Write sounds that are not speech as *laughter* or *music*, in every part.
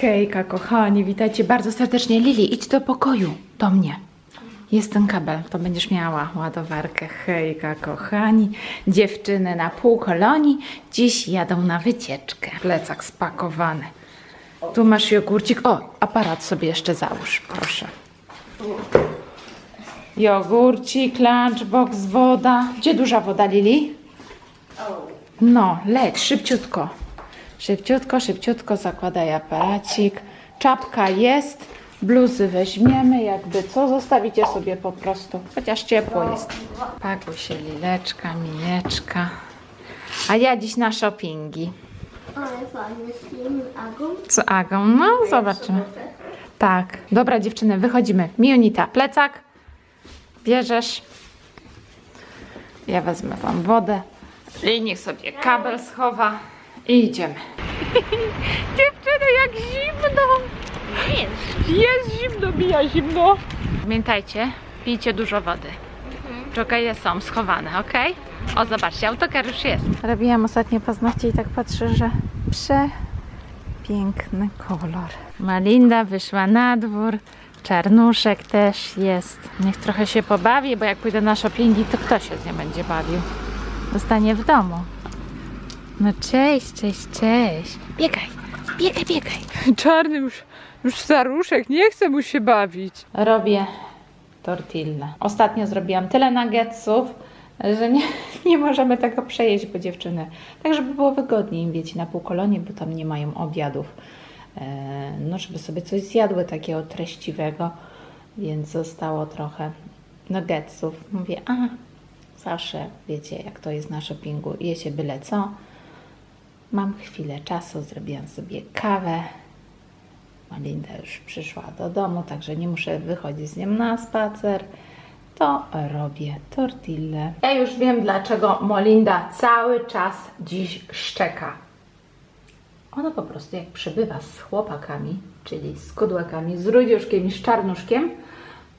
Hejka, kochani, witajcie bardzo serdecznie. Lili, idź do pokoju, do mnie. Jest ten kabel, to będziesz miała ładowarkę. Hejka, kochani. Dziewczyny na pół kolonii dziś jadą na wycieczkę. Plecak spakowany. Tu masz jogurcik. O, aparat sobie jeszcze załóż, proszę. Jogurcik, lunchbox, woda. Gdzie duża woda, Lili? No, leć, szybciutko. Szybciutko, szybciutko zakładaj aparacik. Czapka jest, bluzy weźmiemy, jakby co, zostawicie sobie po prostu, chociaż ciepło jest. Pakuj się lileczka, mineczka. A ja dziś na shoppingi. Ale fajny film, Agą. Z Agą, no zobaczymy. Tak, dobra dziewczyny, wychodzimy. Miunita, plecak. Bierzesz. Ja wezmę wam wodę. I niech sobie kabel schowa. I idziemy. *laughs* Dziewczyny, jak zimno! Jest zimno, mija zimno. Pamiętajcie, pijcie dużo wody. Czokaje są schowane, ok? O, zobaczcie, autokar już jest. Robiłam ostatnie paznokcie i tak patrzę, że przepiękny kolor. Malinda wyszła na dwór. Czarnuszek też jest. Niech trochę się pobawi, bo jak pójdę na shoppingi, to kto się z nią będzie bawił? Zostanie w domu. No cześć, cześć, cześć. Biegaj, biegaj, biegaj. Czarny już, już staruszek, nie chce mu się bawić. Robię tortillę. Ostatnio zrobiłam tyle nuggetsów, że nie, *laughs* nie możemy tego przejeść, bo dziewczyny. Tak, żeby było wygodniej im, wiecie, na półkolonie, bo tam nie mają obiadów. E, No, żeby sobie coś zjadły takiego treściwego, więc zostało trochę nuggetsów. Mówię, a zawsze, wiecie, jak to jest na shoppingu, je się byle co. Mam chwilę czasu, zrobiłam sobie kawę, Malinda już przyszła do domu, także nie muszę wychodzić z nią na spacer. To robię tortillę. Ja już wiem, dlaczego Molinda cały czas dziś szczeka. Ona po prostu jak przebywa z chłopakami, czyli z kudłakami, z rudziuszkiem i z czarnuszkiem,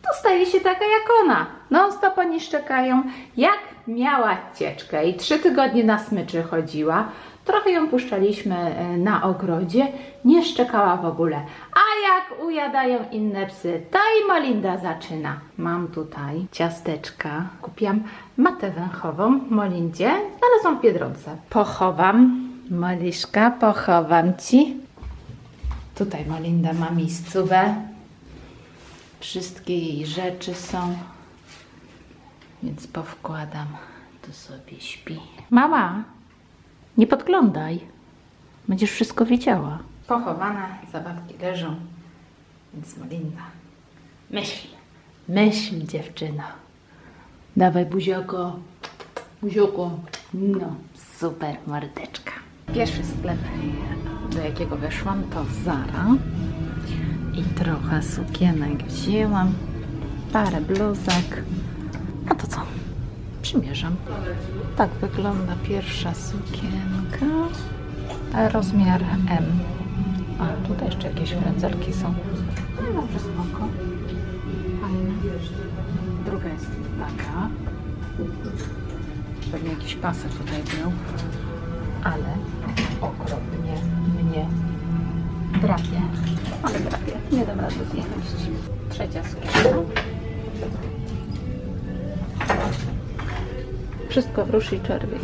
to staje się taka jak ona. Non stop oni szczekają. Jak miała cieczkę i trzy tygodnie na smyczy chodziła, trochę ją puszczaliśmy e, na ogrodzie, nie szczekała w ogóle. A jak ujadają inne psy, to i Molinda zaczyna. Mam tutaj ciasteczka. Kupiłam matę węchową Molindzie, znalazłam w Biedronce. Pochowam, Moliszka, pochowam Ci. Tutaj Molinda ma miejscówę. Wszystkie jej rzeczy są, więc powkładam. Tu sobie śpi. Mama, nie podglądaj. Będziesz wszystko wiedziała. Pochowane zabawki leżą, więc Molinda. Myśl, myśl dziewczyna. Dawaj buzioko, buzioko. No, super mordeczka. Pierwszy sklep, do jakiego weszłam, to Zara. I trochę sukienek wzięłam, parę bluzek. A to co? Przymierzam. Tak wygląda pierwsza sukienka. Rozmiar M. A, tutaj jeszcze jakieś frędzelki są. No dobrze, spoko. Fajne. Druga jest taka. Pewnie jakiś pasek tutaj był. Ale okropnie mnie drapie. Ale drapie. Nie dam rady zjechać. Trzecia sukienka. Wszystko w róż i czerwień.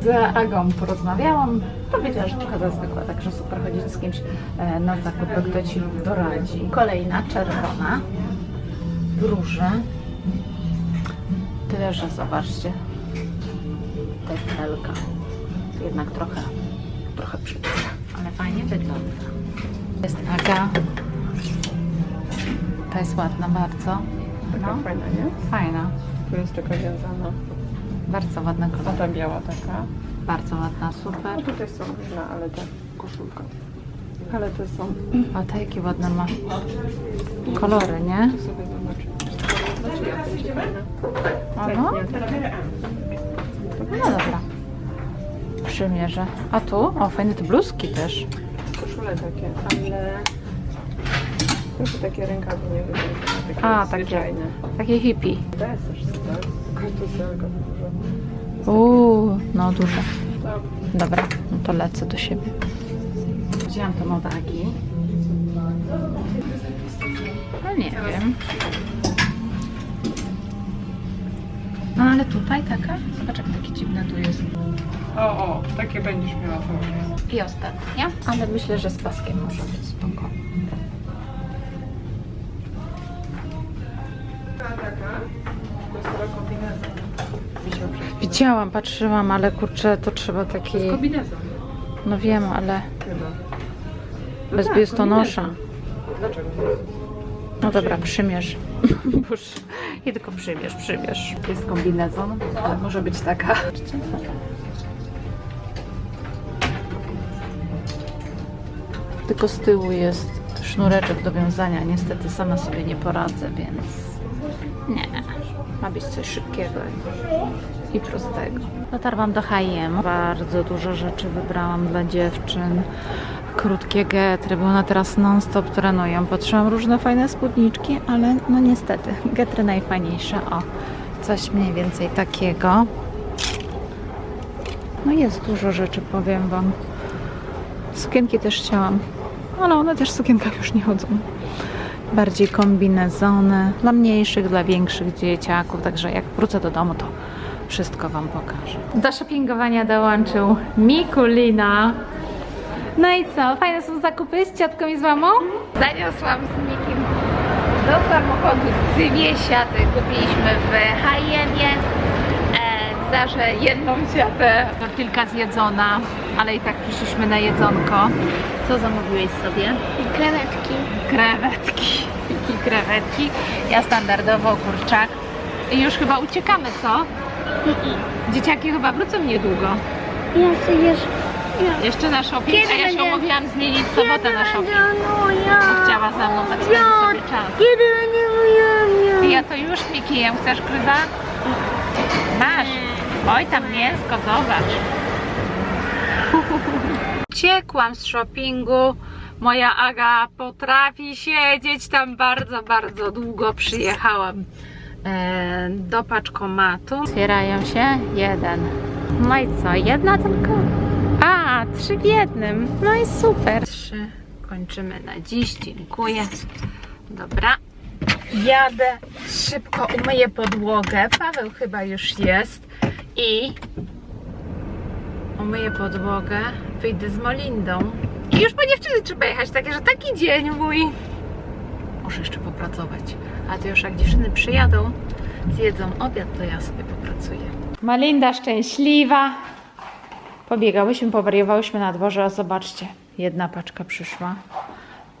Z Agą porozmawiałam. Powiedziała, że trochę za zwykła, także super chodzić z kimś e, na zakupy, kto Ci doradzi. Kolejna czerwona. Róże. Tyle, że zobaczcie. Tefelka. Jednak trochę, trochę przytyka, ale fajnie wygląda. Jest Aga. Ta jest ładna bardzo. Taka No. fajna, nie? Fajna. Tu jest taka wiązana. Bardzo ładna A kolor. ta biała taka. Bardzo ładna, A super. tutaj są różne, ale te koszulka. Ale te są, A te jakie ładne ma kolory, nie? tu sobie zobaczę. Znaczy ja będzie fajna. Te No dobra. Przymierzę. A tu? O, fajne te bluzki też. koszule takie, ale trochę takie rękawy nie wyglądają. Takie A, takie. zwyczajne. Takie hippie. Też super. Kultuselka dużo. Uuu, no duże. To Dobra, no to lecę do siebie. Wzięłam to mowagi. No nie wiem. No ale tutaj taka? Zobacz jak takie dziwne tu jest. O, o, takie będziesz miała to. I ostatnia. Ale myślę, że z paskiem może być spoko. Widziałam, patrzyłam, ale kurczę, to trzeba taki... No wiem, ale Chyba. No bez tak, biustonosza. kombinezon. Dlaczego? No dobra, przymierz. *laughs* I tylko przymierz, przymierz. Jest kombinezon, ale może być taka. Tylko z tyłu jest sznureczek do wiązania. Niestety sama sobie nie poradzę, więc nie. Ma być coś szybkiego i prostego. Dotarłam do H&M. Bardzo dużo rzeczy wybrałam dla dziewczyn. Krótkie getry, bo one teraz non-stop trenują. Patrzyłam różne fajne spódniczki, ale no niestety getry najfajniejsze. O, coś mniej więcej takiego. No jest dużo rzeczy, powiem Wam. Sukienki też chciałam, ale one też w sukienkach już nie chodzą. Bardziej kombinezony dla mniejszych, dla większych dzieciaków, także jak wrócę do domu, to wszystko Wam pokażę. Do shoppingowania dołączył Mikulina. No i co, fajne są zakupy z ciotką i z mamą? Zaniosłam z Mikim do samochodu dwie siaty. Kupiliśmy w H&M-ie. E, Zarze jedną siatę. Tortilka zjedzona, ale i tak przyszliśmy na jedzonko. Co zamówiłeś sobie? I krewetki. Krewetki. *laughs* I krewetki. Ja standardowo kurczak. I już chyba uciekamy, co? Dzieciaki chyba wrócą niedługo. Ja sobie jeszcze... Jeszcze na shopping, Kiedy a ja się będzie- umówiłam zmienić sobotę na shopping. Ja. Bo chciała ze mną tak spędzić sobie czas. Kiedy będzie moja I ja to już Miki jem. Chcesz kryza? Masz. Oj, tam mięsko, zobacz. Uciekłam z shoppingu. Moja Aga potrafi siedzieć tam bardzo, bardzo długo. Przyjechałam do paczkomatu. Otwierają się jeden. No i co? Jedna tylko? A, trzy w jednym. No i super. Trzy. Kończymy na dziś. Dziękuję. Dobra. Jadę, szybko umyję podłogę. Paweł chyba już jest. I umyję podłogę, wyjdę z Molindą. I już po dziewczyny trzeba jechać, takie, że taki dzień mój. Muszę jeszcze popracować. A to już jak dziewczyny przyjadą, zjedzą obiad, to ja sobie popracuję. Malinda szczęśliwa. Pobiegałyśmy, powariowałyśmy na dworze, a zobaczcie, jedna paczka przyszła.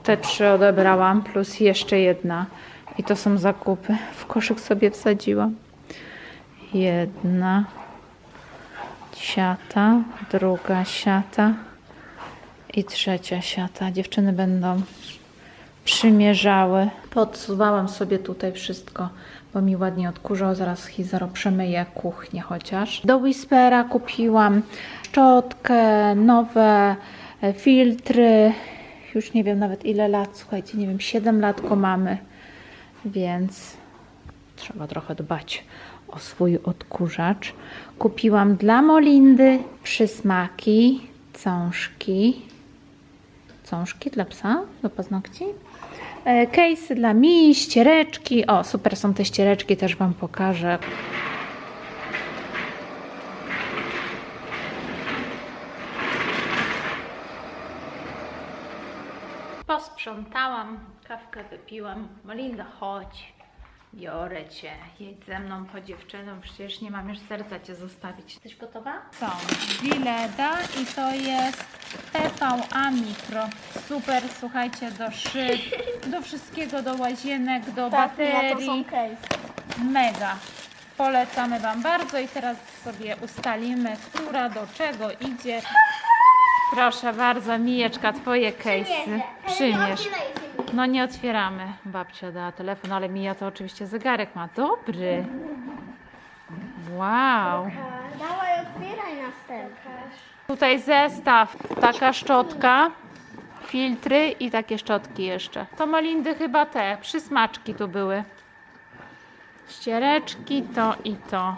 Te trzy odebrałam, plus jeszcze jedna. I to są zakupy. W koszyk sobie wsadziłam. Jedna siata, druga siata i trzecia siata. Dziewczyny będą przymierzały. Podsuwałam sobie tutaj wszystko, bo mi ładnie odkurzało. Zaraz Hizaro przemyję kuchnię chociaż. Do Whispera kupiłam szczotkę, nowe e, filtry. Już nie wiem nawet ile lat, słuchajcie, nie wiem, 7 lat go mamy, więc trzeba trochę dbać o swój odkurzacz. Kupiłam dla Molindy przysmaki, cążki. Cążki dla psa do paznokci. E, Case'y dla mi, ściereczki. O, super są te ściereczki, też Wam pokażę. Posprzątałam, kawkę wypiłam. Molinda, chodź. Biorę cię. Jedź ze mną po dziewczyną. Przecież nie mam już serca cię zostawić. Jesteś gotowa? Są. Gileda i to jest PVA Mikro. Super, słuchajcie, do szyb, *laughs* do wszystkiego, do łazienek, do Tak, ja to baterii. są case. Mega. Polecamy Wam bardzo i teraz sobie ustalimy, która do czego idzie. Proszę bardzo, Mijeczka, Twoje case'y. Przymierz. No nie otwieramy. Babcia dała telefon, ale Mija to oczywiście zegarek ma. Dobry. Wow. Dawaj, otwieraj następny. Tutaj zestaw. Taka szczotka, filtry i takie szczotki jeszcze. To Molindy chyba te, przysmaczki tu były. Ściereczki, to i to.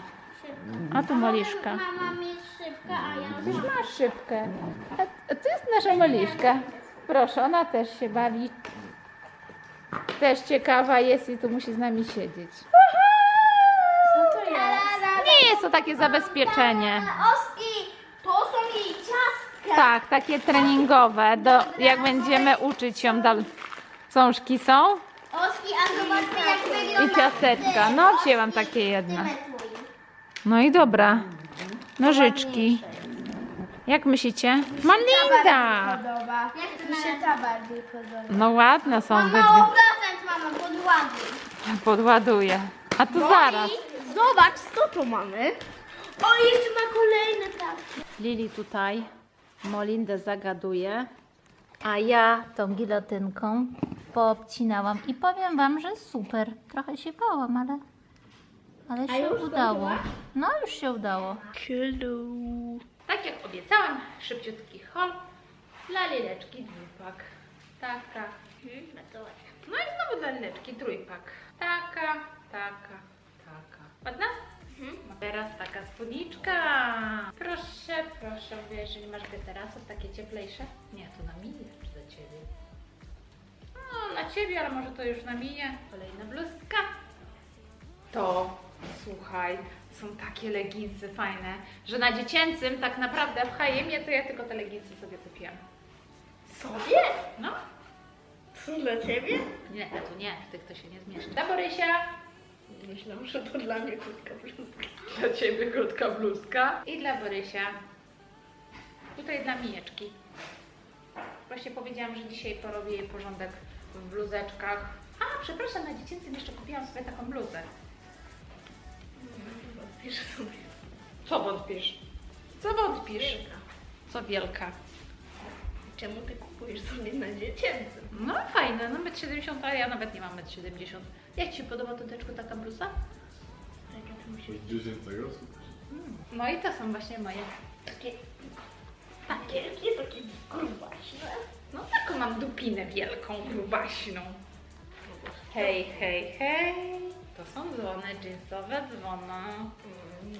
A tu Moliszka. Mama mi szybkę, a ja Już masz szybkę. A to jest nasza Moliszka. Proszę, ona też się bawi. Też ciekawa jest i tu musi z nami siedzieć. Co to jest? Nie jest to takie zabezpieczenie. Oski, to są jej ciastka. Tak, takie treningowe, do, jak będziemy uczyć ją dal. Cążki są Oski, a zobaczmy jak wygląda i ciasteczka. No, wzięłam takie jedno. No i dobra. Nożyczki. Jak myślicie? Malinda! podoba. Jak mi się ta bardziej podoba. No ładne są Mam obydwie. mało procent, mama, podładuj. Podładuję. A tu zaraz. Zobacz, co tu mamy. O, jeszcze ma kolejne tak. Lili tutaj Molindę zagaduje, a ja tą gilotynką poobcinałam i powiem Wam, że super. Trochę się bałam, ale, ale się udało. No już się udało. Tak jak obiecałam, szybciutki hol dla Lileczki dwupak. Taka. No i znowu dla Lileczki trójpak. Taka, taka, taka. Ładna? A Teraz taka spódniczka. Proszę, proszę, mówię, jeżeli masz teraz takie cieplejsze. Nie, to na minie czy dla Ciebie. No, na Ciebie, ale może to już na minie. Kolejna bluzka. To, słuchaj, są takie leginsy fajne, że na dziecięcym tak naprawdę w H&M to ja tylko te leginsy sobie kupiłam. Sobie? No, Co dla ciebie? nie, to nie, w tych to się nie zmieszcza. Dla Borysia, Myślałam, że to dla mnie krótka bluzka. Dla Ciebie krótka bluzka. I dla Borysia. Tutaj dla Mijeczki. Właśnie powiedziałam, że dzisiaj porobię jej porządek w bluzeczkach. A, przepraszam, na dziecięcym jeszcze kupiłam sobie taką bluzę. Wątpisz sobie. Co wątpisz? Co wątpisz? Co wielka? Czemu ty kupujesz sobie na dziecięcym? No fajne, no 1,70 m, a ja nawet nie mam 1,70 m. Jak Ci się podoba, Tuteczku, taka bluza? Tak, ja to muszę... Coś dziecięcego? Super. No i to są właśnie moje. Takie... Takie, takie, takie grubaśne. No taką mam dupinę wielką, grubaśną. Hej, hej, hej. To są dzwony, jeansowe dzwony.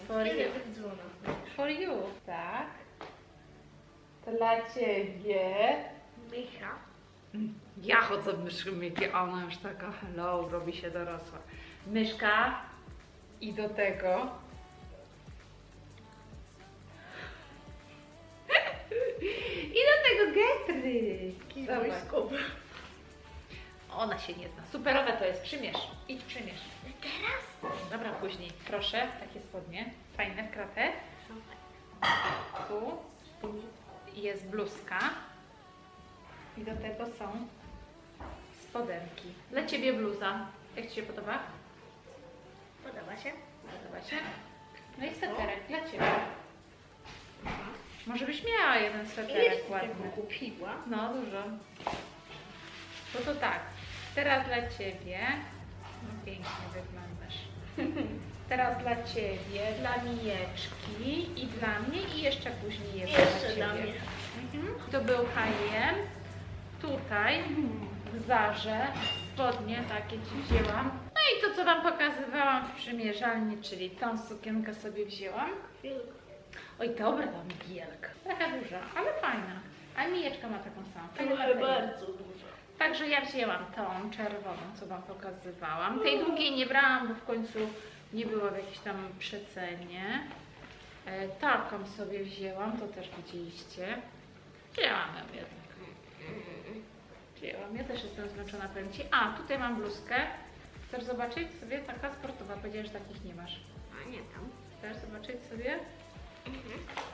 For you. For you, tak. Dla Ciebie. Micha. Ja chodzę w myszmyki, a ona już taka hello, robi się dorosła. Myszka i do tego *laughs* i do tego getry. Zobacz. Ona się nie zna. Superowe to jest. Przymierz. Idź przymierz. Teraz? Dobra, później. Proszę, takie spodnie. Fajne w kratę. Tu jest bluzka. I do tego są spodenki. Dla Ciebie bluza. Jak Ci się podoba? Podoba się? Podoba się? No i sweterek dla Ciebie. Może byś miała jeden Ile sweterek ci ładny. tego kupiła? No, dużo. No to tak, teraz dla Ciebie. No, pięknie wyglądasz. *laughs* Teraz dla Ciebie, dla Mijeczki i dla mnie i jeszcze później jedno Jeszcze dla dla mnie. Mhm. To był H&M. Tutaj w Zarze spodnie takie Ci wzięłam. No i to, co Wam pokazywałam w przymierzalni, czyli tą sukienkę sobie wzięłam. Oj, dobra, tam wielka. Taka duża, ale fajna. A Mijeczka ma taką samą. Fajna bardzo dużo. Także ja wzięłam tą czerwoną, co Wam pokazywałam. Tej drugiej nie brałam, bo w końcu nie była w jakiejś tam przecenie. E, taką sobie wzięłam, to też widzieliście. Wzięłam ją jednak. Wzięłam, ja też jestem zmęczona, powiem Ci. A, tutaj mam bluzkę. Chcesz zobaczyć sobie? Taka sportowa, powiedziałeś, że takich nie masz. A nie tam. Chcesz zobaczyć sobie?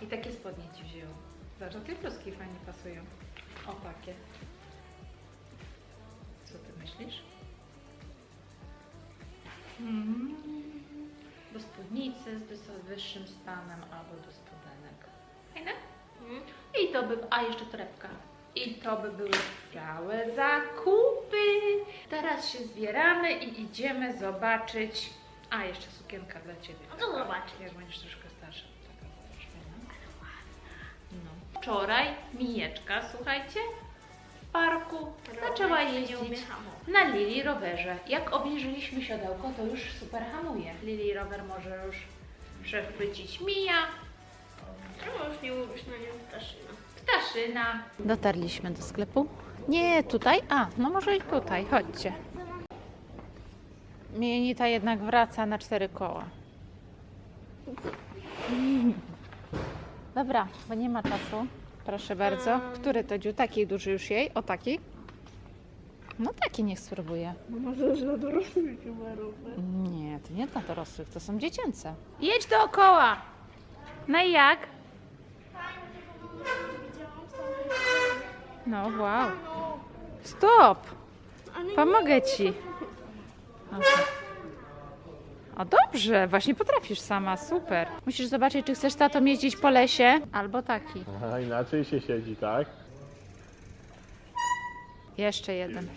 I takie spodnie Ci wzięłam. Zobacz, te bluzki fajnie pasują. O, takie. Myślisz? Mm. Do spódnicy z wyższym stanem albo do studenek. Fajne? I to by... A, jeszcze torebka. I to by były całe zakupy. Teraz się zbieramy i idziemy zobaczyć... A, jeszcze sukienka dla Ciebie. Co zobaczyć? Jak będziesz troszkę starsza. Taka. No. Wczoraj Mijeczka, słuchajcie, parku zaczęła jeździć na Lili rowerze. Jak obniżyliśmy siodełko, to już super hamuje. Lili rower może już przechwycić Mija. Czemu już nie mówisz na nią ptaszyna? Ptaszyna. Dotarliśmy do sklepu. Nie, tutaj? A, no może i tutaj. Chodźcie. Mienita jednak wraca na cztery koła. Dobra, bo nie ma czasu. Proszę bardzo. Który to dziu? Taki duży już jej? O taki? No taki niech spróbuje. No może już dla dorosłych youtuberów. Nie, to nie dla dorosłych, to są dziecięce. Jedź dookoła! No i jak? No wow. Stop! Pomogę ci. O dobrze, właśnie potrafisz sama, super. Musisz zobaczyć, czy chcesz tatą jeździć po lesie, albo taki. A inaczej się siedzi, tak? Jeszcze jeden.